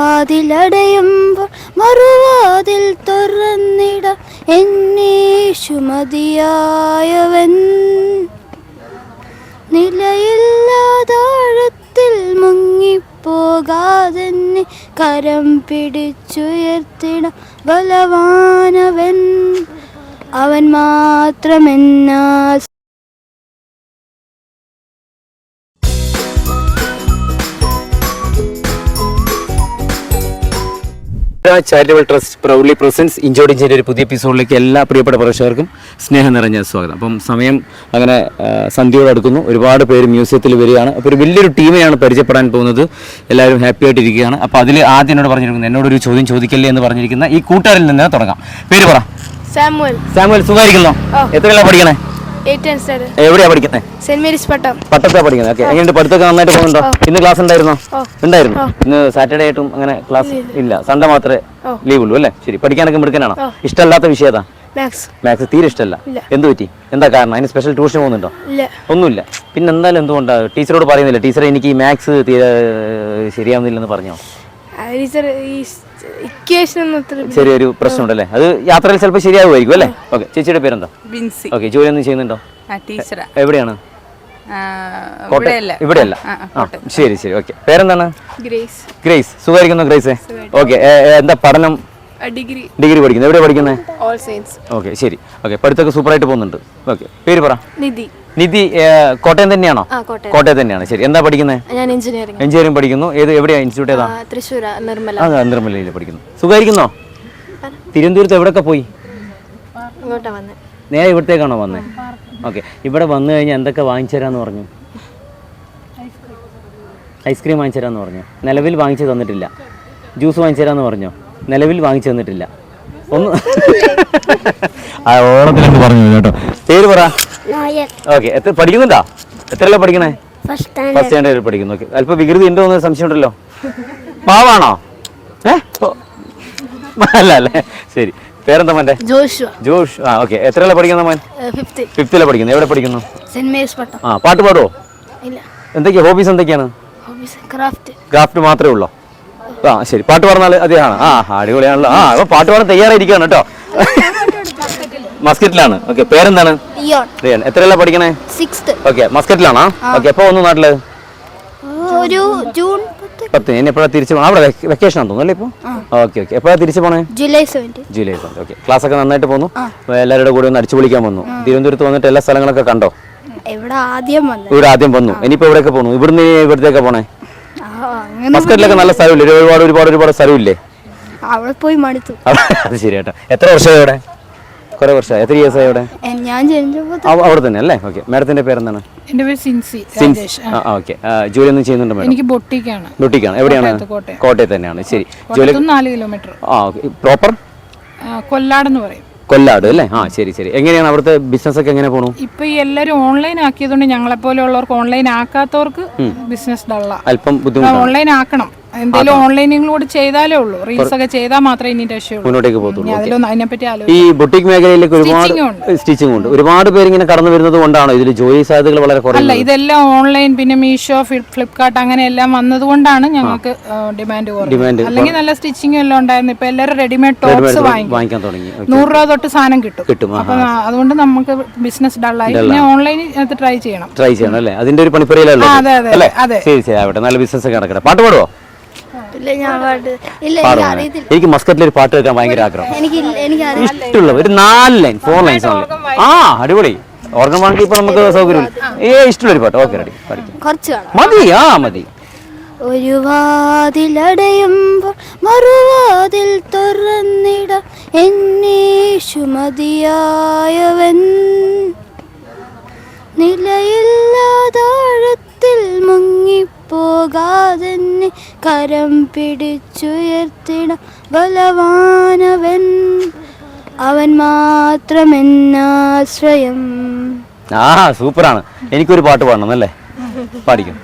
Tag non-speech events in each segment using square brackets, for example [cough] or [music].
വാതിലടയുമ്പോൾ മറുവാതിൽ തുറന്നിട എന്നേശുമതിയായവൻ നിലയില്ലാതാഴത്തിൽ മുങ്ങിപ്പോകാതെന്നെ കരം പിടിച്ചുയർത്തിട ബലവാനവൻ. അവൻ മാത്രമെന്നാ ചാരിറ്റബിൾ ട്രസ്റ്റ് പ്രൗഡ്ലി പ്രസൻസ് ഇഞ്ചോടിഞ്ചിന്റെ ഒരു പുതിയ എപ്പിസോഡിലേക്ക് എല്ലാ പ്രിയപ്പെട്ട പ്രേക്ഷകർക്കും സ്നേഹം നിറഞ്ഞ സ്വാഗതം. അപ്പം സമയം അങ്ങനെ സന്ധ്യയോട് അടുക്കുന്നു. ഒരുപാട് പേര് മ്യൂസിയത്തിൽ വരികയാണ്. അപ്പോൾ ഒരു വലിയൊരു ടീമിനെയാണ് പരിചയപ്പെടാൻ പോകുന്നത്. എല്ലാവരും ഹാപ്പി ആയിട്ടിരിക്കുകയാണ് അപ്പോൾ അതിൽ ആദ്യം എന്നോട് പറഞ്ഞിരിക്കുന്നത് എന്നോടൊരു ചോദ്യം ചോദിക്കല്ലേ എന്ന് പറഞ്ഞിരിക്കുന്ന ഈ കൂട്ടുകാരിൽ നിന്ന് തുടങ്ങാം. പേര് പറ. സാമുവൽ. സാമുവൽ സുഖമായിരിക്കുന്നോ? എത്രയാണ് പഠിക്കണേ? എവിടെയാ പഠിക്കുന്നത് സെന്റ് മേരീസ് പട്ടം പട്ടത്താ പഠിക്കുന്നത്. ഓക്കെ എങ്ങനെയുണ്ട്? പഠിത്തമൊക്കെ നന്നായിട്ട് പോകുന്നുണ്ടോ? ഇന്ന് ക്ലാസ് ഉണ്ടായിരുന്നോ. ഉണ്ടായിരുന്നു ഇന്ന് സാറ്റർഡേ ആയിട്ടും അങ്ങനെ ക്ലാസ് ഇല്ല സൺഡേ മാത്രമേ ലീവ് ഉള്ളൂ അല്ലേ? ശരി. പഠിക്കാനൊക്കെ മിടുക്കനാണോ? ഇഷ്ടമല്ലാത്ത വിഷയതാ മാത്സ് തീരെ ഇഷ്ടമല്ല. എന്ത് പറ്റി? എന്താ കാരണം? അതിന് സ്പെഷ്യൽ ട്യൂഷൻ പോകുന്നുണ്ടോ? ഒന്നുമില്ല. പിന്നെ എന്തായാലും എന്തുകൊണ്ടാ? ടീച്ചറോട് പറയുന്നില്ല. ടീച്ചറെ എനിക്ക് ഈ മാത്സ് ശരിയാവുന്നില്ലെന്ന് പറഞ്ഞോ? ടീച്ചർ ഈ പ്രശ്നം ഉണ്ടല്ലേ ചെറിയൊരു പ്രശ്നമുണ്ടല്ലേ? അത് യാത്രയിൽ ചിലപ്പോൾ ശരിയാവുമായിരിക്കും അല്ലേ? ഓക്കെ ചേച്ചിയുടെ പേരെന്താ? ബിൻസി. ഓക്കെ ജോലി ഒന്നും ചെയ്യുന്നുണ്ടോ എവിടെയാണ്? ഇവിടെയല്ല. ശരി ശരി ഓക്കെ. പേരെന്താണ്? ഗ്രേസ്. ഗ്രേസ്. സുഖമായിരിക്കുന്നു ഗ്രേസേ? ഓക്കെ എന്താ പഠനം? ഡിഗ്രി. ഡിഗ്രി പഠിക്കുന്നത്. എവിടെ പഠിക്കുന്നത്? ഓൾ സയൻസ് ഓക്കെ ശരി. ഓക്കെ പഠിത്തമൊക്കെ സൂപ്പറായിട്ട് പോകുന്നുണ്ട്. ഓക്കെ പേര് പറ. നിധി. നിധി കോട്ടയം തന്നെയാണോ? കോട്ടയം. തന്നെയാണ്. ശരി. എന്താ പഠിക്കുന്നത് ഞാൻ എഞ്ചിനീയറിംഗ്. എഞ്ചിനീയറിംഗ് പഠിക്കുന്നു. ഏത് എവിടെയാണ് ഇൻസ്റ്റിറ്റ്യൂട്ട് ഏതാ? തൃശ്ശൂർ നിർമ്മല. ആ നിർമ്മലയിൽ പഠിക്കുന്നു. സുഖമായിരിക്കുന്നോ തിരുവനന്തപുരത്ത് എവിടെയൊക്കെ പോയി? നേരെ ഇവിടത്തേക്കാണോ വന്നത് ഓക്കെ. ഇവിടെ വന്നു കഴിഞ്ഞാൽ എന്തൊക്കെ വാങ്ങിച്ചു തരാമെന്ന് പറഞ്ഞു? ഐസ്ക്രീം വാങ്ങിച്ചു തരാമെന്ന് പറഞ്ഞു. നിലവിൽ വാങ്ങിച്ചു തന്നിട്ടില്ല. ജ്യൂസ് വാങ്ങിച്ചു തരാമെന്ന് പറഞ്ഞോ? നിലവിൽ വാങ്ങിച്ചു തന്നിട്ടില്ല. ഒന്ന് ആ ഓണത്തിലൊക്കെ പറഞ്ഞു കേട്ടോ. പേര് പറ. ഓക്കെ എത്ര പഠിക്കുന്നുണ്ടോ? എത്രയല്ല പഠിക്കണേ? ഫസ്റ്റ് സ്റ്റാൻഡേർഡ് പഠിക്കുന്നു. ഓക്കെ അല്പം വികൃതി ഉണ്ടോ എന്ന് സംശയം ഉണ്ടല്ലോ. പാവാണോ? ഏ. അല്ല അല്ലേ? ശരി. പേരെന്താ മോന്റെ? ജോഷുവ. ജോഷ് ആ ഓക്കെ എത്രയല്ല പഠിക്കുന്ന മോൻ? ഫിഫ്ത്തിലെ പഠിക്കുന്നു എവിടെ പഠിക്കുന്നു? ആ പാട്ട് പാടുവോ? എന്തൊക്കെയാ? ഹോബീസ് എന്തൊക്കെയാണ്? ക്രാഫ്റ്റ് മാത്രമേ ഉള്ളോ? ആ ശരി. പാട്ട് പാടുന്നാൽ അദ്ദേഹമാണ്. ആ അടിപൊളിയാണല്ലോ. ആ അപ്പൊ പാട്ട് പാടാൻ തയ്യാറായിരിക്കുകയാണ് കേട്ടോ. മസ്കറ്റിലാണ്. ഓക്കെ പേരെന്താണ്? റിയാൻ എത്രയല്ല പഠിക്കണേ? സിക്സ്ത്. ഓക്കെ മസ്കറ്റിലാണോ? ഓക്കെ എപ്പോ വന്നു നാട്ടിൽ? ഒരു ജൂൺ പത്ത്. ഇനി എപ്പോഴാണ് തിരിച്ചു പോകണം അവിടെ വെക്കേഷൻ ആണെന്ന് തോന്നുന്നു അല്ലേ ഇപ്പോൾ ഓക്കെ ഓക്കെ എപ്പോഴാണ് തിരിച്ചു പോണേ? July seventeen July okay class ഒക്കെ നന്നായിട്ട് പോന്നു. എല്ലാവരുടെ കൂടെ ഒന്ന് അടിച്ചു പൊളിക്കാൻ വന്നു. തിരുവനന്തപുരത്ത് വന്നിട്ട് എല്ലാ സ്ഥലങ്ങളൊക്കെ കണ്ടോ? ഇവിടെ ആദ്യം വന്നു ഇവിടെ ആദ്യം വന്നു. ഇനിയിപ്പോ എവിടെയൊക്കെ പോന്നു ഇവിടുന്ന് ഇവിടത്തേക്ക് പോണേ? മസ്കറ്റിലൊക്കെ നല്ല സ്ഥലമില്ലേ? ഒരുപാട് ഒരുപാട് ഒരുപാട് സ്ഥലമില്ലേ? അവിടെ പോയി മടുത്തു. അത് ശരി കേട്ടോ എത്ര വർഷമായി അവിടെ? കുറേ വർഷം എത്ര ഇയേഴ്സ് ആയി അവിടെ? ഞാൻ ജനിച്ചപ്പോൾ അവിടെ തന്നെ അല്ലേ? ഓക്കെ മാഡത്തിന്റെ പേരെന്താണ്? എന്റെ പേര് സിൻസി സിൻസ്. ഓക്കെ ജോലി ഒന്നും ചെയ്യുന്നുണ്ടോ മാഡം എനിക്ക് ബൊട്ടിക്കാണ്. ബൊട്ടിക്കാണ്. എവിടെയാണ്? കോട്ടയത്ത്, കോട്ടയം. തന്നെയാണ്. ശരി. ജോലി നാല് കിലോമീറ്റർ ആ ഓക്കെ പ്രോപ്പർ കൊല്ലാടെന്ന് പറയും. കൊല്ലാട് അല്ലേ? ആ ശരി ശരി. എങ്ങനെയാണ് അവിടുത്തെ ബിസിനസ് ഒക്കെ എങ്ങനെ പോണു? ഇപ്പൊ ഈ എല്ലാരും ഓൺലൈൻ ആക്കിയതുകൊണ്ട് ഞങ്ങളെ പോലെയുള്ളവർക്ക് ഓൺലൈൻ ആക്കാത്തവർക്ക് ബിസിനസ് ഡള്ള അല്പം ബുദ്ധിമുട്ട് ഓൺലൈൻ ആക്കണം. എന്തെങ്കിലും ഓൺലൈനിലൂടെ ചെയ്താലേ ഉള്ളൂ. റീൽസ് ഒക്കെ ചെയ്താൽ മാത്രമേ ഇനി രക്ഷയുള്ളൂ. മുന്നോട്ടേക്ക് പോകത്തുള്ളൂ. അതിലൊന്നും അതിനെപ്പറ്റി ഈ ആലോചിക്കും ബുട്ടിക് മേഖലയിലേക്ക് ഒരുപാട്. സ്റ്റിച്ചിങ് ഉണ്ട്. ഒരുപാട് പേര് ഇങ്ങനെ കടന്നു വരുന്നത് കൊണ്ടാണോ? ഇതിൽ ജോലി സാധ്യതകൾ വളരെ അല്ല ഇതെല്ലാം ഓൺലൈൻ പിന്നെ മീഷോ ഫ്ലിപ്കാർട്ട് അങ്ങനെ എല്ലാം വന്നതുകൊണ്ടാണ് ഞങ്ങൾക്ക് ഡിമാൻഡ് കുറഞ്ഞത് അല്ലെങ്കിൽ നല്ല സ്റ്റിച്ചിങ് എല്ലാം ഉണ്ടായിരുന്നു. ഇപ്പൊ എല്ലാവരും റെഡിമെയ്ഡ് ടോപ്സ് വാങ്ങിക്കും. വാങ്ങിക്കാൻ തുടങ്ങി. നൂറ് രൂപ തൊട്ട് സാധനം കിട്ടും. കിട്ടും. അപ്പൊ അതുകൊണ്ട് നമുക്ക് ബിസിനസ് ഡള്ളായി പിന്നെ ഓൺലൈനിൽ അത് ട്രൈ ചെയ്യണം. ട്രൈ ചെയ്യണം അല്ലേ? അതിന്റെ ഒരു പണിപ്പുരയിലല്ലേ അതെ, അതെ, അതെ. ശരി ശരി ആവട്ടെ. നല്ല ബിസിനസ് നടക്കട്ടെ. പാട്ട് പാടുവോ? ഇല്ല ഞാൻ പാട്ട് ഇല്ല എനിക്ക് മോനെ. അറിയത്തില്ല. എനിക്ക് മസ്കറ്റിൽ ഒരു പാട്ട് കേൾക്കാൻ ഭയങ്കര ആഗ്രഹം. എനിക്ക് എനിക്ക് അറിയില്ല ഇഷ്ടമുള്ള ഒരു നാല് ലൈൻ ഫോർ ലൈൻസ് ആണ് ആ അടിപൊളി. ഓർഗൻ വാങ്ങി ഇപ്പൊ നമുക്ക് സൗകര്യം ഏ ഇഷ്ടമുള്ള ഒരു പാട്ട്. Okay ready. പഠിക്കാം. കുറച്ച് കാണാം. മതി ആ മതി. ഒരു വാതിലടയുമ്പോൾ മറുവാതിൽ തുറന്നിട. എന്നേശു മതിയായവൻ. നിലയില്ലാതാഴത്തിൽ മുങ്ങിപ്പോകാതെന്നെ കരം പിടിച്ചുയർത്തിട ബലവാനവൻ. അവൻ മാത്രമെന്നാശ്രയം ആ സൂപ്പറാണ്. എനിക്കൊരു പാട്ട് പാടണം അല്ലേ? പാടിക്കും?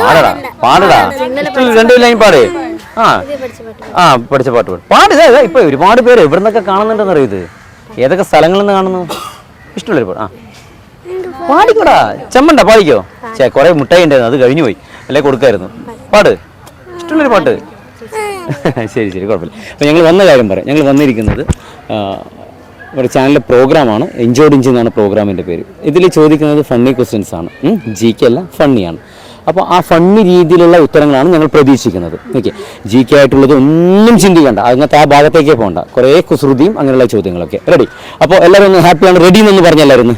പാടടാ പാടടാ. രണ്ടു ലൈൻ പാടേ. ആ. ആ പഠിച്ച പാട്ട് പാടും. പാട് ഇതാ, ഇപ്പൊ ഒരുപാട് പേര് എവിടെ നിന്നൊക്കെ കാണുന്നുണ്ടെന്ന് അറിയത് ഇത്? ഏതൊക്കെ സ്ഥലങ്ങളിൽ നിന്ന് കാണുന്നു? ഇഷ്ടമുള്ളൊരു പാട്ട് ആ. പാടിക്കോടാ. ചെമ്മണ്ട പാടിക്കോ? ചേ കുറെ മുട്ടായി ഉണ്ടായിരുന്നു അത് കഴിഞ്ഞു പോയി അല്ലെ കൊടുക്കായിരുന്നു? പാട്. ഇഷ്ടമുള്ളൊരു പാട്ട്. ശരി ശരി കുഴപ്പമില്ല. അപ്പോൾ ഞങ്ങൾ വന്ന കാര്യം പറയാം. ഞങ്ങൾ വന്നിരിക്കുന്നത് ഒരു ചാനലിലെ പ്രോഗ്രാമാണ് എൻജോയ്ഡ് ഇഞ്ചി എന്നാണ് പ്രോഗ്രാമിന്റെ പേര്. ഇതിൽ ചോദിക്കുന്നത് ഫണ്ണി ക്വസ്റ്റ്യൻസ് ആണ്. ജി കെ അല്ല ഫണ്ണിയാണ് അപ്പോൾ ആ ഫണ്ണി രീതിയിലുള്ള ഉത്തരങ്ങളാണ് ഞങ്ങൾ പ്രതീക്ഷിക്കുന്നത്. ഓക്കെ. ജി കെ ആയിട്ടുള്ളത് ഒന്നും ചിന്തിക്കണ്ട. അങ്ങനത്തെ ആ ഭാഗത്തേക്കേ പോകണ്ട. കുറേ കുസൃതിയും അങ്ങനെയുള്ള ചോദ്യങ്ങളൊക്കെ. റെഡി അപ്പോൾ എല്ലാവരും ഒന്ന് ഹാപ്പിയാണ് റെഡി എന്നൊന്ന് പറഞ്ഞല്ലായിരുന്നു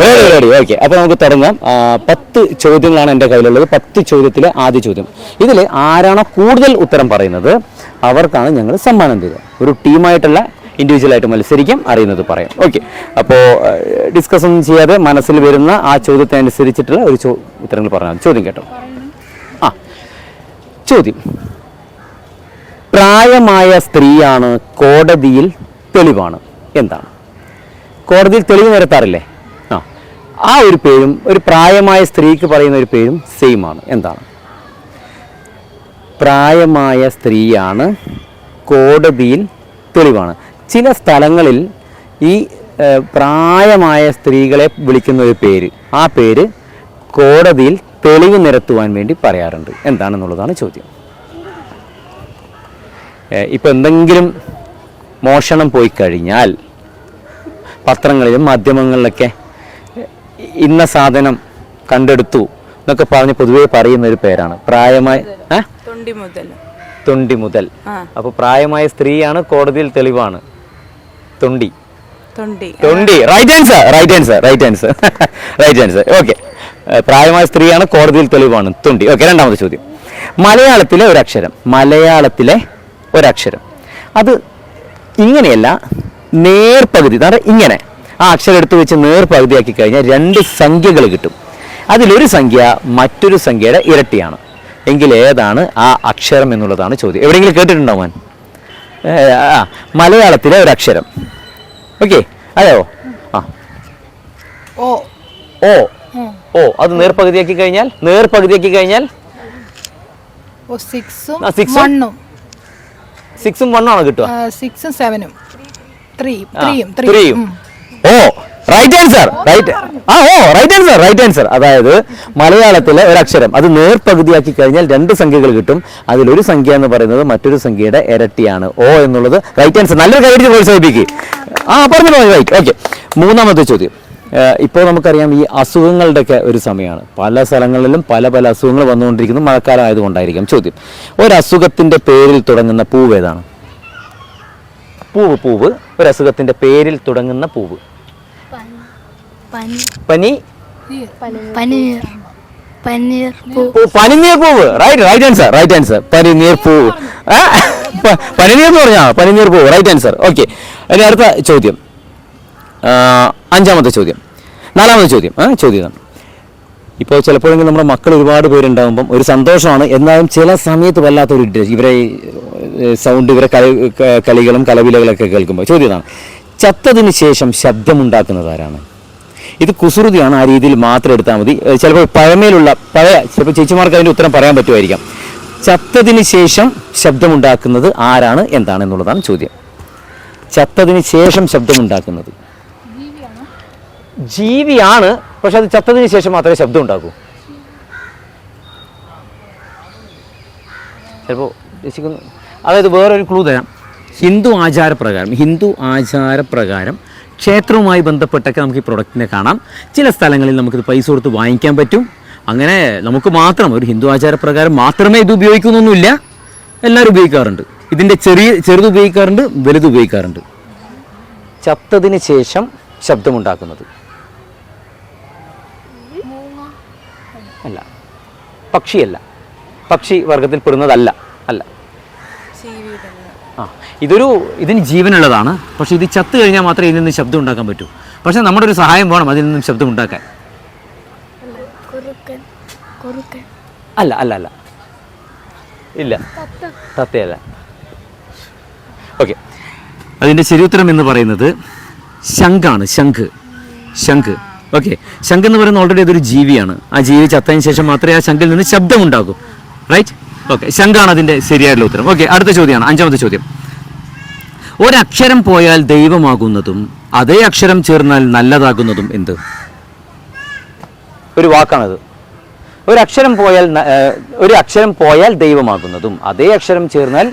റെഡി റെഡി ഓക്കെ അപ്പോൾ നമുക്ക് തുടങ്ങാം. പത്ത് ചോദ്യങ്ങളാണ് എന്റെ കയ്യിലുള്ളത്. പത്ത് ചോദ്യത്തിലെ ആദ്യ ചോദ്യം. ഇതിൽ ആരാണോ കൂടുതൽ ഉത്തരം പറയുന്നത്? അവർക്കാണ് ഞങ്ങൾ സമ്മാനം തരിക. ഒരു ടീമായിട്ടുള്ള ഇൻഡിവിജ്വലായിട്ട് മത്സരിക്കാം അറിയുന്നത് പറയാം. ഓക്കെ അപ്പോൾ ഡിസ്കസ് ഒന്നും ചെയ്യാതെ മനസ്സിൽ വരുന്ന ആ ചോദ്യത്തിനനുസരിച്ചിട്ടുള്ള ഒരു ചോ ഉത്തരങ്ങൾ പറഞ്ഞാൽ ചോദ്യം കേട്ടോ. ആ. ചോദ്യം. പ്രായമായ സ്ത്രീയാണ് കോടതിയിൽ തെളിവാണ്. എന്താണ്? കോടതിയിൽ തെളിവ് നിരത്താറില്ലേ? ആ ഒരു പേരും ഒരു പ്രായമായ സ്ത്രീക്ക് പറയുന്ന ഒരു പേരും സെയിം ആണ് എന്താണ്? പ്രായമായ സ്ത്രീയാണ് കോടതിയിൽ തെളിവാണ്. ചില സ്ഥലങ്ങളിൽ ഈ പ്രായമായ സ്ത്രീകളെ വിളിക്കുന്ന ഒരു പേര് ആ പേര് കോടതിയിൽ തെളിവ് നിരത്തുവാൻ വേണ്ടി പറയാറുണ്ട്. എന്താണെന്നുള്ളതാണ് ചോദ്യം. ഇപ്പം എന്തെങ്കിലും മോഷണം പോയി കഴിഞ്ഞാൽ പത്രങ്ങളിലും മാധ്യമങ്ങളിലൊക്കെ ഇന്ന സാധനം കണ്ടെടുത്തു എന്നൊക്കെ പറഞ്ഞ് പൊതുവേ പറയുന്ന ഒരു പേരാണ്. പ്രായമായ? തൊണ്ടി മുതൽ. തൊണ്ടി മുതൽ. അപ്പൊ പ്രായമായ സ്ത്രീയാണ് കോടതിയിൽ തെളിവാണ്. തൊണ്ടി. തൊണ്ടി. Right answer right answer right answer right answer okay പ്രായമായ സ്ത്രീയാണ് കോടതിയിൽ തെളിവാണ്. തൊണ്ടി. ഓക്കെ രണ്ടാമത്തെ ചോദ്യം. മലയാളത്തിലെ ഒരക്ഷരം. മലയാളത്തിലെ ഒരക്ഷരം. അത് ഇങ്ങനെയല്ല നേർപകുതി. അതായത് ഇങ്ങനെ. ആ അക്ഷരം എടുത്തു വെച്ച് നേർപകുതിയാക്കി കഴിഞ്ഞാൽ രണ്ട് സംഖ്യകൾ കിട്ടും. അതിലൊരു സംഖ്യ മറ്റൊരു സംഖ്യയുടെ ഇരട്ടിയാണ്. എങ്കിൽ ഏതാണ് ആ അക്ഷരം എന്നുള്ളതാണ് ചോദ്യം. എവിടെയെങ്കിലും കേട്ടിട്ടുണ്ടാവാൻ ആ മലയാളത്തിലെ ഒരു അക്ഷരം. ഓക്കെ അതെയോ ആ. ഓ. ഓ. ഓ അത് നേർപകുതിയാക്കി കഴിഞ്ഞാൽ? നേർപകുതിയാക്കി കഴിഞ്ഞാൽ? സിക്സും വണ്ണാണ് കിട്ടുക. സിക്സും സെവനും. ത്രീയും ത്രീയും. ഓ റൈറ്റ് ആൻസർ റൈറ്റ് ആ ഓ റൈറ്റ് ആൻസർ റൈറ്റ് ആൻസർ അതായത് മലയാളത്തിലെ ഒരു അക്ഷരം അത് നേർപകുതിയാക്കി കഴിഞ്ഞാൽ രണ്ട് സംഖ്യകൾ കിട്ടും. അതിലൊരു സംഖ്യ എന്ന് പറയുന്നത് മറ്റൊരു സംഖ്യയുടെ ഇരട്ടിയാണ്. ഓ എന്നുള്ളത് റൈറ്റ് ആൻസർ നല്ലൊരു കൈയടിച്ച് പ്രോത്സാഹിപ്പിക്കുക ആ പറഞ്ഞു റൈറ്റ് ഓക്കെ മൂന്നാമത്തെ ചോദ്യം. ഇപ്പോൾ നമുക്കറിയാം ഈ അസുഖങ്ങളുടെയൊക്കെ ഒരു സമയമാണ്. പല സ്ഥലങ്ങളിലും പല പല അസുഖങ്ങൾ വന്നുകൊണ്ടിരിക്കുന്നു മഴക്കാലം ആയതുകൊണ്ടായിരിക്കാം ചോദ്യം. ഒരു പേരിൽ തുടങ്ങുന്ന പൂവ് ഏതാണ്? പൂവ് പൂവ്. ഒരു അസുഖത്തിന്റെ പേരിൽ തുടങ്ങുന്ന പൂവ്. പനി? പനി പനീർ പൂവ്. Right right answer right answer പനിനീർ പൂവ് പനിനീർ എന്ന് പറഞ്ഞാ? പനിനീർ പൂവ്. റൈറ്റ് ആൻസർ ഓക്കെ ഇനി അടുത്ത ചോദ്യം. അഞ്ചാമത്തെ ചോദ്യം. നാലാമത്തെ ചോദ്യം. ആ ചോദ്യം. ഇപ്പോൾ ചിലപ്പോഴെങ്കിലും നമ്മുടെ മക്കൾ ഒരുപാട് പേരുണ്ടാകുമ്പം ഒരു സന്തോഷമാണ്. എന്നാലും ചില സമയത്ത് വല്ലാത്തൊരു ഇവരെ സൗണ്ട് ഇവരെ കളി കളികളും കലവിലകളൊക്കെ കേൾക്കുമ്പോൾ ചോദ്യം ഇതാണ്. ചത്തതിന് ശേഷം ശബ്ദമുണ്ടാക്കുന്നത് ആരാണ്? ഇത് കുസൃതിയാണ് ആ രീതിയിൽ മാത്രം എടുത്താൽ മതി. ചിലപ്പോൾ പഴമയിലുള്ള പഴയ ചിലപ്പോൾ ചേച്ചിമാർക്ക് അതിന്റെ ഉത്തരം പറയാൻ പറ്റുമായിരിക്കാം. ചത്തതിന് ശേഷം ശബ്ദമുണ്ടാക്കുന്നത് ആരാണ് എന്താണ് എന്നുള്ളതാണ് ചോദ്യം. ചത്തതിന് ശേഷം ശബ്ദമുണ്ടാക്കുന്നത്. ജീവിയാണ് പക്ഷെ അത് ചത്തതിന് ശേഷം മാത്രമേ ശബ്ദം ഉണ്ടാക്കൂ ചിലപ്പോൾ ഉദ്ദേശിക്കുന്നു അതായത് വേറൊരു ക്ലൂ തരാം. ഹിന്ദു ആചാരപ്രകാരം ഹിന്ദു ആചാരപ്രകാരം ക്ഷേത്രവുമായി ബന്ധപ്പെട്ടൊക്കെ നമുക്ക് ഈ പ്രൊഡക്റ്റിനെ കാണാം. ചില സ്ഥലങ്ങളിൽ നമുക്കിത് പൈസ കൊടുത്ത് വാങ്ങിക്കാൻ പറ്റും. അങ്ങനെ നമുക്ക് മാത്രം ഒരു ഹിന്ദു ആചാരപ്രകാരം മാത്രമേ ഇത് ഉപയോഗിക്കുന്നൊന്നുമില്ല. എല്ലാവരും ഉപയോഗിക്കാറുണ്ട്. ഇതിന്റെ ചെറിയ ചെറുത് ഉപയോഗിക്കാറുണ്ട് വലുത് ഉപയോഗിക്കാറുണ്ട്. ചത്തതിന് ശേഷം ശബ്ദമുണ്ടാക്കുന്നത്. അല്ല. പക്ഷിയല്ല. പക്ഷി വർഗത്തിൽ പെടുന്നതല്ല അല്ല ആ ഇതൊരു ഇതിന് ജീവനുള്ളതാണ്. പക്ഷേ ഇത് ചത്തു കഴിഞ്ഞാൽ മാത്രമേ ഇതിൽ നിന്ന് ശബ്ദം ഉണ്ടാക്കാൻ പറ്റൂ. പക്ഷെ നമ്മുടെ ഒരു സഹായം വേണം അതിൽ നിന്നും ശബ്ദം ഉണ്ടാക്കാൻ. അല്ല അല്ല അല്ല. ഇല്ല. തത്തയല്ല. ഓക്കെ. അതിന്റെ ശരിയുത്തരം എന്ന് പറയുന്നത് ശംഖാണ് ശംഖ്. ശംഖ്. ഓക്കെ. ശംഖ് എന്ന് പറയുന്നത് ഓൾറെഡി അതൊരു ജീവിയാണ്. ആ ജീവി ചത്തതിന് ശേഷം മാത്രമേ ആ ശംഖിൽ നിന്ന് ശബ്ദം ഉണ്ടാകൂ റൈറ്റ് ഓക്കെ. ശംഖാണ് അതിന്റെ ശരിയായിട്ടുള്ള ഉത്തരം. ഓക്കെ. അടുത്ത ചോദ്യമാണ്. അഞ്ചാമത്തെ ചോദ്യം. ഒരക്ഷരം പോയാൽ ദൈവമാകുന്നതും അതേ അക്ഷരം ചേർന്നാൽ നല്ലതാകുന്നതും എന്ത്? ഒരു വാക്കാണത്. ഒരു അക്ഷരം പോയാൽ ഒരു അക്ഷരം പോയാൽ ദൈവമാകുന്നതും അതേ അക്ഷരം ചേർന്നാൽ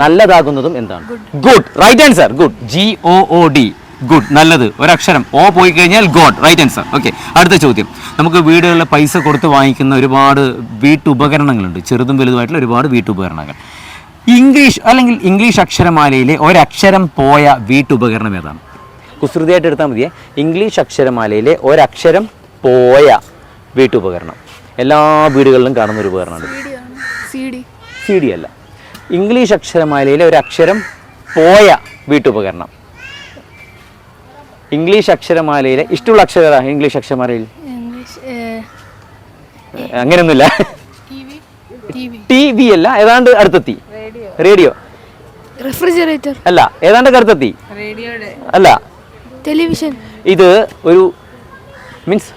നല്ലതാകുന്നതും എന്താണ്? Good right answer good G O O D good നല്ലത്. ഒരക്ഷരം. ഓ പോയി കഴിഞ്ഞാൽ ഗോഡ് റൈറ്റ് ആൻസർ ഓക്കെ അടുത്ത ചോദ്യം. നമുക്ക് വീടുകളിൽ പൈസ കൊടുത്ത് വാങ്ങിക്കുന്ന ഒരുപാട് വീട്ടുപകരണങ്ങളുണ്ട്. ചെറുതും വലുതുമായിട്ടുള്ള ഒരുപാട് വീട്ടുപകരണങ്ങൾ. ഇംഗ്ലീഷ് അല്ലെങ്കിൽ ഇംഗ്ലീഷ് അക്ഷരമാലയിലെ ഒരക്ഷരം പോയ വീട്ടുപകരണം ഏതാണ്? കുസൃതിയായിട്ട് എടുത്താൽ മതിയേ. ഇംഗ്ലീഷ് അക്ഷരമാലയിലെ ഒരക്ഷരം പോയ വീട്ടുപകരണം. എല്ലാ വീടുകളിലും കാണുന്ന ഒരു ഉപകരണമാണ് സി ഡി അല്ല. ഇംഗ്ലീഷ് അക്ഷരമാലയിലെ ഒരക്ഷരം അക്ഷരം പോയ വീട്ടുപകരണം. ഇംഗ്ലീഷ് അക്ഷരമാലയിലെ ഇഷ്ടമുള്ള അക്ഷരം ഇംഗ്ലീഷ് അക്ഷരമാലയിൽ? അങ്ങനെയൊന്നുമില്ല. ടി വി അല്ല. ഏതാണ്ട് അടുത്തെത്തി. റേഡിയോ. റെഫ്രിജറേറ്റർ. അല്ല ഏതാണ്ട് കറുത്തെത്തി അല്ല. ടെലിവിഷൻ. ഇത് ഒരു മീൻസ്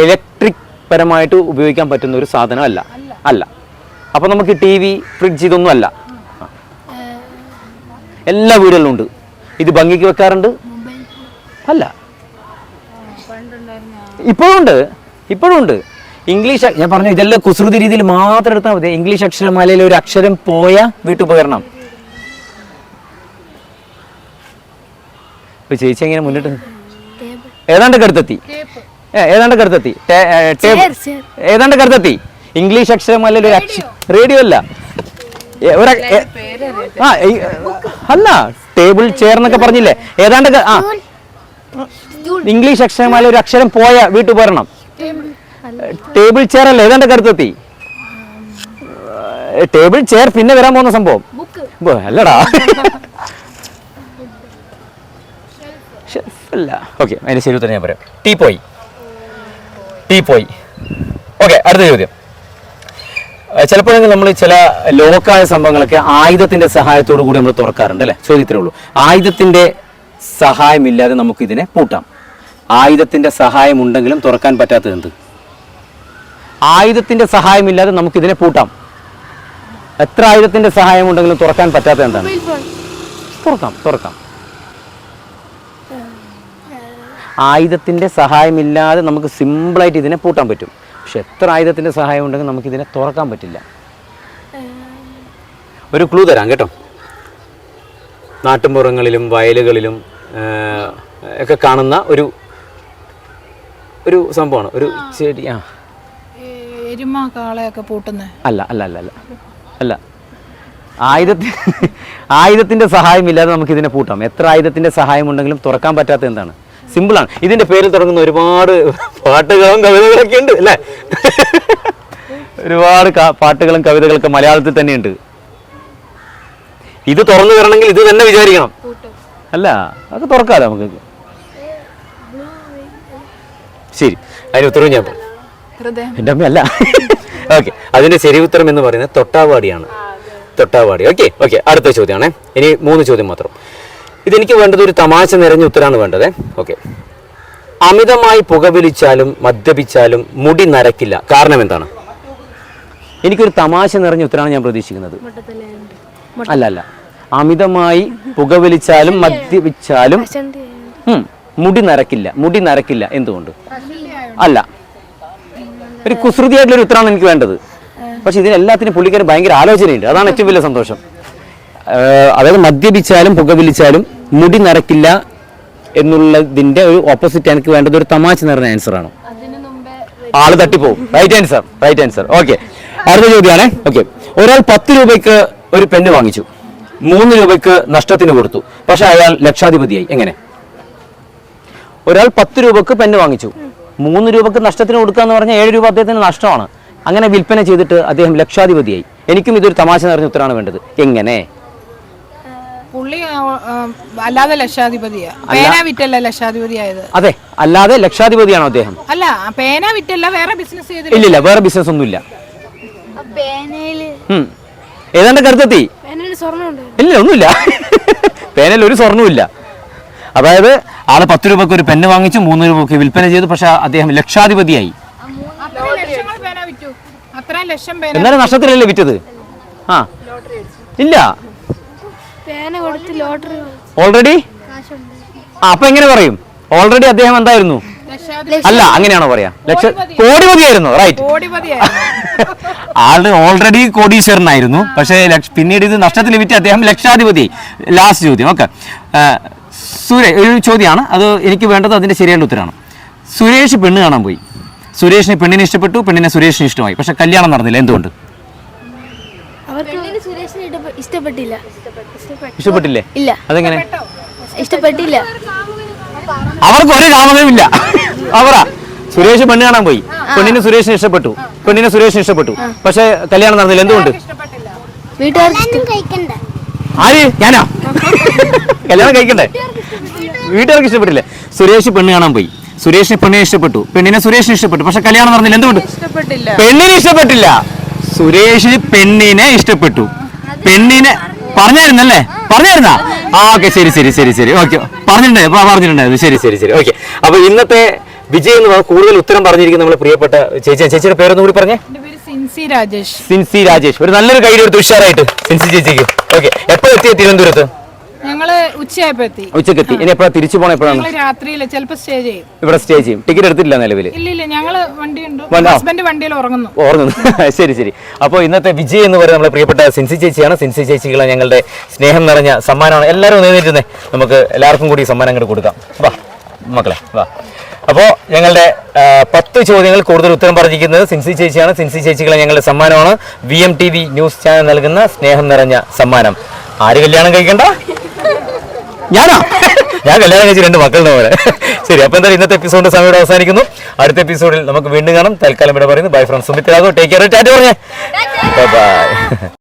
ഇലക്ട്രിക് പരമായിട്ട് ഉപയോഗിക്കാൻ പറ്റുന്ന ഒരു സാധനം അല്ല. അല്ല. അപ്പൊ നമുക്ക് ടി വി ഫ്രിഡ്ജ് ഇതൊന്നും അല്ല. എല്ലാ വീടുകളിലും ഉണ്ട് ഇത് ഭംഗിക്ക് വെക്കാറുണ്ട്? അല്ല. ഇപ്പോഴും ഉണ്ട് ഇപ്പോഴും ഉണ്ട് ഇംഗ്ലീഷ് ഞാൻ പറഞ്ഞു ഇതെല്ലാം കുസൃതി രീതിയിൽ മാത്രം എടുത്താൽ മതി. ഇംഗ്ലീഷ് അക്ഷരമാലയിൽ ഒരു അക്ഷരം പോയ വീട്ടുപകരണം. ചേച്ചി എങ്ങനെ മുന്നിട്ട് ഏതാണ്ട് കടുത്തെത്തി ഏതാണ്ട് കടുത്തെത്തി. ഏതാണ്ട് കടുത്തെത്തി ഇംഗ്ലീഷ് അക്ഷരമാലയിൽ ഒരു അക്ഷരം റേഡിയോ അല്ല. ആ അല്ല ടേബിൾ ചെയർ എന്നൊക്കെ പറഞ്ഞില്ലേ? ഏതാണ്ട് ആ. ഇംഗ്ലീഷ് അക്ഷരമാല ഒരു അക്ഷരം പോയ വീട്ടുപകരണം. ടേബിൾ ചെയർ അല്ല? ഏതാണ്ട് കടുത്തെത്തി ടേബിൾ ചെയർ പിന്നെ വരാൻ പോകുന്ന സംഭവം? അല്ലടാ. അല്ല. ഓക്കെ അതിന്റെ ശരി ഉത്തരം ഞാൻ പറയാം. ടീ പോയി. ടീ പോയി. ഓക്കെ അടുത്ത ചോദ്യം. ചിലപ്പോഴെങ്കിൽ നമ്മൾ ചില ലോക്കായ സംഭവങ്ങളൊക്കെ ആയുധത്തിന്റെ സഹായത്തോടു കൂടി നമ്മൾ തുറക്കാറുണ്ട് അല്ലെ? ചോദ്യത്തിനേ ഉള്ളൂ. ആയുധത്തിന്റെ സഹായമില്ലാതെ നമുക്ക് ഇതിനെ പൂട്ടാം. ആയുധത്തിന്റെ സഹായം ഉണ്ടെങ്കിലും തുറക്കാൻ പറ്റാത്തത് എന്ത്? ആയുധത്തിന്റെ സഹായമില്ലാതെ നമുക്കിതിനെ പൂട്ടാം. എത്ര ആയുധത്തിന്റെ സഹായം ഉണ്ടെങ്കിലും തുറക്കാൻ പറ്റാത്ത എന്താണ്? തുറക്കാം തുറക്കാം. ആയുധത്തിന്റെ സഹായമില്ലാതെ നമുക്ക് സിമ്പിളായിട്ട് ഇതിനെ പൂട്ടാൻ പറ്റും. പക്ഷെ എത്ര ആയുധത്തിന്റെ സഹായം ഉണ്ടെങ്കിൽ നമുക്ക് ഇതിനെ തുറക്കാൻ പറ്റില്ല. ഒരു ക്ലൂ തരാം കേട്ടോ. നാട്ടുമ്പുറങ്ങളിലും വയലുകളിലും ഒക്കെ കാണുന്ന ഒരു ഒരു സംഭവമാണ്. ഒരു ചെടി ആ. എരുമ കാളയൊക്കെ പൂട്ടുന്നത് അല്ല അല്ല അല്ല അല്ല. അല്ല. ആയുധത്തി ആയുധത്തിന്റെ സഹായമില്ലാതെ നമുക്ക് ഇതിനെ പൂട്ടാം. എത്ര ആയുധത്തിന്റെ സഹായം ഉണ്ടെങ്കിലും തുറക്കാൻ പറ്റാത്ത എന്താണ്? സിമ്പിളാണ് ഇതിന്റെ പേരിൽ തുടങ്ങുന്ന ഒരുപാട് പാട്ടുകളും കവിതകളൊക്കെ ഉണ്ട് അല്ലേ? ഒരുപാട് പാട്ടുകളും കവിതകളൊക്കെ മലയാളത്തിൽ തന്നെയുണ്ട്. ഇത് തുറന്നു വരണമെങ്കിൽ ഇത് തന്നെ വിചാരിക്കണം. അല്ല അതൊക്കെ തുറക്കാതെ നമുക്ക്. ശരി. അതിന് ഉത്തരവ് ഞാൻ പറയും. എന്റെ അമ്മയല്ല. [laughs] ഓക്കെ അതിന്റെ ശരി ഉത്തരം എന്ന് പറയുന്നത് തൊട്ടാവാടിയാണ്. തൊട്ടാവാടി. ഓക്കെ ഓക്കെ അടുത്ത ചോദ്യമാണേ. ഇനി മൂന്ന് ചോദ്യം മാത്രം. ഇതെനിക്ക് വേണ്ടത് ഒരു തമാശ നിറഞ്ഞ ഉത്തരമാണ് വേണ്ടത്. ഓക്കെ അമിതമായി പുകവലിച്ചാലും മദ്യപിച്ചാലും മുടി നരക്കില്ല. കാരണം എന്താണ്? എനിക്കൊരു തമാശ നിറഞ്ഞ ഉത്തരമാണ് ഞാൻ പ്രതീക്ഷിക്കുന്നത്. അല്ല അല്ല. അമിതമായി പുകവലിച്ചാലും മദ്യപിച്ചാലും മുടി നരക്കില്ല. മുടി നരക്കില്ല. എന്തുകൊണ്ട്? അല്ല. ഒരു കുസൃതിയായിട്ടുള്ള ഉത്തരമാണ് എനിക്ക് വേണ്ടത്. പക്ഷെ ഇതിനെല്ലാത്തിനും പുള്ളിക്കാരൻ ഭയങ്കര ആലോചനയുണ്ട്. അതാണ് ഏറ്റവും വലിയ സന്തോഷം. അതായത് മദ്യപിച്ചാലും പുകവലിച്ചാലും മുടി നരക്കില്ല എന്നുള്ളതിന്റെ ഒരു ഓപ്പോസിറ്റ് എനിക്ക് വേണ്ടത് ഒരു തമാശ നിറഞ്ഞ ആൻസർ ആണ്. ആൾ തട്ടിപ്പോവും. Right answer right answer okay അടുത്ത ചോദ്യമാണ്. ഓക്കെ ഒരാൾ പത്ത് രൂപയ്ക്ക് ഒരു പെണ്ണ് വാങ്ങിച്ചു. മൂന്ന് രൂപയ്ക്ക് നഷ്ടത്തിന് കൊടുത്തു. പക്ഷെ അയാൾ ലക്ഷാധിപതിയായി. എങ്ങനെ? ഒരാൾ പത്ത് രൂപക്ക് പെണ്ണ് വാങ്ങിച്ചു. മൂന്ന് രൂപക്ക് നഷ്ടത്തിന് കൊടുക്കുക എന്ന് പറഞ്ഞാൽ ഏഴ് രൂപ അദ്ദേഹത്തിന് നഷ്ടമാണ്. അങ്ങനെ വിൽപ്പന ചെയ്തിട്ട് അദ്ദേഹം ലക്ഷാധിപതിയായി. എനിക്കും ഇതൊരു തമാശ നിറഞ്ഞ ഉത്തരമാണ് വേണ്ടത്. എങ്ങനെ? പുള്ളി അല്ലാതെ ലക്ഷാധിപതിയാ. പേന വിറ്റല്ല ലക്ഷാധിപതിയായത്? അതെ അല്ലാതെ ലക്ഷാധിപതിയാണോ അദ്ദേഹം? അല്ല പേന വിറ്റല്ല വേറെ ബിസിനസ് ചെയ്തില്ല. ഇല്ലില്ല വേറെ ബിസിനസ് ഒന്നുമില്ല. പേനയിൽ. ഉം. ഏതാണ്ട് കരുത്തെത്തി ഇല്ല ഒന്നുമില്ല. [laughs] പേനയിൽ ഒരു സ്വർണവുമില്ല. അതായത് ആൾ പത്ത് രൂപക്ക് ഒരു പെണ്ണ് വാങ്ങിച്ചു മൂന്ന് രൂപക്ക് വിൽപ്പന ചെയ്തു പക്ഷെ അദ്ദേഹം ലക്ഷാധിപതിയായി. എന്നാലും നഷ്ടത്തിലല്ലേ വിറ്റത്? ആ. ഇല്ല. പേന കൊടുത്ത് ലോട്ടറി ഓൾറെഡി ആ അപ്പൊ എങ്ങനെ പറയും? ഓൾറെഡി അദ്ദേഹം എന്തായിരുന്നു? അല്ല അങ്ങനെയാണോ പറയാ? ലക്ഷ കോടിപതിയായിരുന്നു. റൈറ്റ് [laughs] ആൾ ഓൾറെഡി കോടീശ്വരനായിരുന്നു പക്ഷേ പിന്നീട് ഇത് നഷ്ടത്തിൽ വിറ്റ് അദ്ദേഹം ലക്ഷാധിപതി. ലാസ്റ്റ് ചോദ്യം ഓക്കെ സുരേ ഒരു ചോദ്യമാണ്. അത് എനിക്ക് വേണ്ടത് അതിന്റെ ശരിയായ ഉത്തരമാണ് സുരേഷ് പെണ്ണ് കാണാൻ പോയി. സുരേഷിന് പെണ്ണിനെ ഇഷ്ടപ്പെട്ടു പെണ്ണിനെ സുരേഷിന് ഇഷ്ടമായി. പക്ഷെ കല്യാണം നടന്നില്ല. എന്തുകൊണ്ട്? ഇഷ്ടപ്പെട്ടില്ല. ഇഷ്ടപ്പെട്ടില്ലേ? ഇല്ല. അതെങ്ങനെ? ഇഷ്ടപ്പെട്ടില്ല. അവർക്ക് ഒരു കാമതയുമില്ല അവറാ. സുരേഷ് പെണ്ണ് കാണാൻ പോയി. പെണ്ണിന് സുരേഷിന് ഇഷ്ടപ്പെട്ടു. പെണ്ണിനെ സുരേഷിന് ഇഷ്ടപ്പെട്ടു. പക്ഷെ കല്യാണം നടന്നില്ല. എന്തുകൊണ്ട്? വീട്ടുകാർ ആര്? ഞാനാ? [laughs] കല്യാണം കഴിക്കണ്ടേ? വീട്ടുകാർക്ക് ഇഷ്ടപ്പെട്ടില്ല? സുരേഷ് പെണ്ണ് കാണാൻ പോയി. സുരേഷിന് പെണ്ണിനെ ഇഷ്ടപ്പെട്ടു. പെണ്ണിനെ സുരേഷിന് ഇഷ്ടപ്പെട്ടു. പക്ഷെ കല്യാണം നടന്നില്ല. എന്തുകൊണ്ട്? പെണ്ണിനെ ഇഷ്ടപ്പെട്ടില്ല. സുരേഷ് പെണ്ണിനെ ഇഷ്ടപ്പെട്ടു. പെണ്ണിനെ പറഞ്ഞായിരുന്നല്ലേ? പറഞ്ഞായിരുന്നാ? ആ ഓക്കെ ശരി ശരി ശരി ശരി. ഓക്കെ പറഞ്ഞിട്ടുണ്ടായിരുന്നു പറഞ്ഞിട്ടുണ്ടായിരുന്നു ശരി ശരി ശരി. ഓക്കെ. അപ്പൊ ഇന്നത്തെ വിജയ് എന്ന് പറഞ്ഞാൽ കൂടുതൽ ഉത്തരം പറഞ്ഞിരിക്കുന്ന നമ്മുടെ പ്രിയപ്പെട്ട ചേച്ചി ചേച്ചിയുടെ പേരൊന്നും കൂടി പറഞ്ഞേ. സിൻസി രാജേഷ്. സിൻസി രാജേഷ്. ഒരു നല്ലൊരു കൈ എടുത്ത് ഉഷാറായിട്ട്. സിൻസി ചേച്ചിക്ക്. ഓക്കെ. എപ്പോഴെത്തിയ തിരുവനന്തപുരത്ത്? ഞങ്ങൾ ഉച്ചയായപ്പോ എത്തി ഉച്ചയ്ക്ക് എത്തി ഇനി എപ്പോഴാണ് തിരിച്ചു പോണ എപ്പോഴാണ് ഞങ്ങൾ രാത്രിയിൽ ചിലപ്പോ സ്റ്റേ ചെയ്യും. ഇവിടെ സ്റ്റേ ചെയ്യും. ടിക്കറ്റ് എടുത്തില്ല നിലവിൽ ഇല്ല ഇല്ല ഞങ്ങൾ വണ്ടിയുണ്ട്. വന്നോ? ഹസ്ബൻഡ് വണ്ടിയിൽ ഉറങ്ങുന്നു. ഉറങ്ങുന്നു. [laughs] ശരി ശരി. അപ്പോൾ ഇന്നത്തെ വിജയ് എന്ന് പറയുന്ന നമ്മുടെ പ്രിയപ്പെട്ട സിൻസി ചേച്ചിയാണ്. സിൻസി ചേച്ചികളെ ഞങ്ങളുടെ സ്നേഹം നിറഞ്ഞ സമ്മാനമാണ്. എല്ലാവരും നേരിടുന്നത് നമുക്ക് എല്ലാവർക്കും കൂടി സമ്മാനം അങ്ങോട്ട് കൊടുക്കാം. വാ മക്കളെ വാ. അപ്പോൾ ഞങ്ങളുടെ ആ, പത്ത് ചോദ്യങ്ങൾ കൂടുതൽ ഉത്തരം പറഞ്ഞിരിക്കുന്നത് സിൻസി ചേച്ചിയാണ്. സിൻസി ചേച്ചികളെ ഞങ്ങളുടെ സമ്മാനമാണ്. V M T V news channel നൽകുന്ന സ്നേഹം നിറഞ്ഞ സമ്മാനം. ആര് കല്യാണം കഴിക്കണ്ട? ഞാനാ? ഞാൻ കല്യാണം കഴിച്ച് രണ്ട് മക്കളുടെ പോലെ ശരി അപ്പൊ എന്തായാലും ഇന്നത്തെ എപ്പിസോഡ് സമയം ഇവിടെ അവസാനിക്കുന്നു. അടുത്ത എപ്പിസോഡിൽ നമുക്ക് വീണ്ടും കാണാം. തൽക്കാലം ഇവിടെ പറയുന്നു. Bye from Sumit Raghav take care tat പറഞ്ഞേ. ബൈ